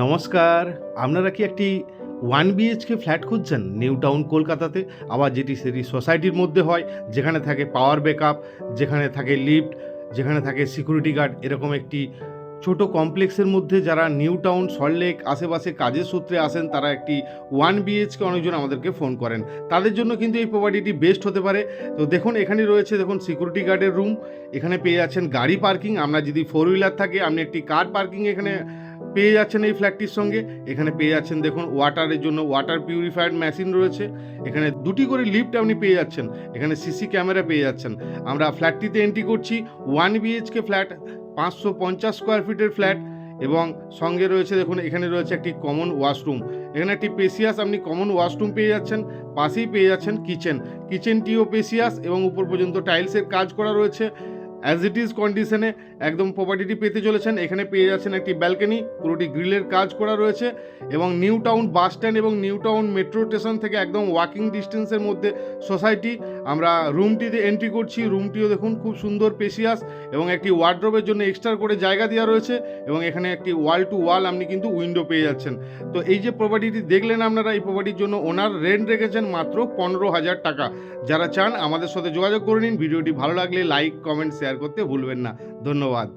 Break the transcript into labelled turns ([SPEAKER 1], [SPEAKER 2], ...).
[SPEAKER 1] নমস্কার। আপনারা কি একটি ওয়ান বিএইচকে ফ্ল্যাট খুঁজছেন? নিউ টাউন কলকাতাতে। আবার যেটি সেটি সোসাইটির মধ্যে হয়, যেখানে থাকে পাওয়ার ব্যাকআপ, যেখানে থাকে লিফট, যেখানে থাকে সিকিউরিটি গার্ড, এরকম একটি ছোট কমপ্লেক্সের মধ্যে যারা নিউ টাউন সল্টলেক আশেপাশে কাজের সূত্রে আসেন, তারা একটি ওয়ান বিএইচকে অনেকজন আমাদেরকে ফোন করেন। তাদের জন্য কিন্তু এই প্রপার্টিটি বেস্ট হতে পারে। তো দেখুন, এখানে রয়েছে, দেখুন সিকিউরিটি গার্ডের রুম এখানে পেয়ে যাচ্ছেন গাড়ি পার্কিং আমরা যদি ফোর হুইলার থাকে, আপনি একটি কার পার্কিং এখানে পেয়ে যাচ্ছেন এই ফ্ল্যাটটির সঙ্গে। এখানে পেয়ে যাচ্ছেন, দেখুন ওয়াটারের জন্য ওয়াটার পিউরিফায়ার মেশিন রয়েছে। এখানে দুটি করে লিফট আপনি পেয়ে যাচ্ছেন। এখানে সিসি ক্যামেরা পেয়ে যাচ্ছেন। আমরা ফ্ল্যাটটিতে এন্ট্রি করছি। ওয়ান বিএইচকে ফ্ল্যাট পাঁচশো পঞ্চাশ স্কোয়ার ফিটের ফ্ল্যাট এবং সঙ্গে রয়েছে, দেখুন, এখানে রয়েছে একটি কমন ওয়াশরুম এখানে একটি পেসিয়াস আপনি কমন ওয়াশরুম পেয়ে যাচ্ছেন। পাশেই পেয়ে যাচ্ছেন কিচেন কিচেনটিও পেসিয়াস এবং উপর পর্যন্ত টাইলসের কাজ করা রয়েছে। অ্যাজ ইট ইজ কন্ডিশনে একদম প্রপার্টিটি পেতে চলেছেন, এখানে পেয়ে যাচ্ছেন একটি ব্যালকনি পুরোটি গ্রিলের কাজ করা রয়েছে এবং নিউ টাউন বাস স্ট্যান্ড এবং নিউ টাউন মেট্রো স্টেশন থেকে একদম ওয়াকিং ডিস্টেন্সের মধ্যে সোসাইটি আমরা রুমটিতে এন্ট্রি করছি রুমটিও দেখুন খুব সুন্দর পেশিয়াস এবং একটি ওয়ার্ড্রোবের জন্য এক্সট্রা করে জায়গা দেওয়া রয়েছে এবং এখানে একটি ওয়াল টু ওয়াল আপনি কিন্তু উইন্ডো পেয়ে যাচ্ছেন। তো এই যে প্রপার্টিটি দেখলেন আপনারা, এই প্রপার্টির জন্য ওনার রেন্ট রেখেছেন মাত্র পনেরো হাজার টাকা। যারা চান আমাদের সাথে যোগাযোগ করে নিন। ভিডিওটি ভালো লাগলে লাইক কমেন্ট শেয়ার করতে ভুলবেন না। ধন্যবাদ।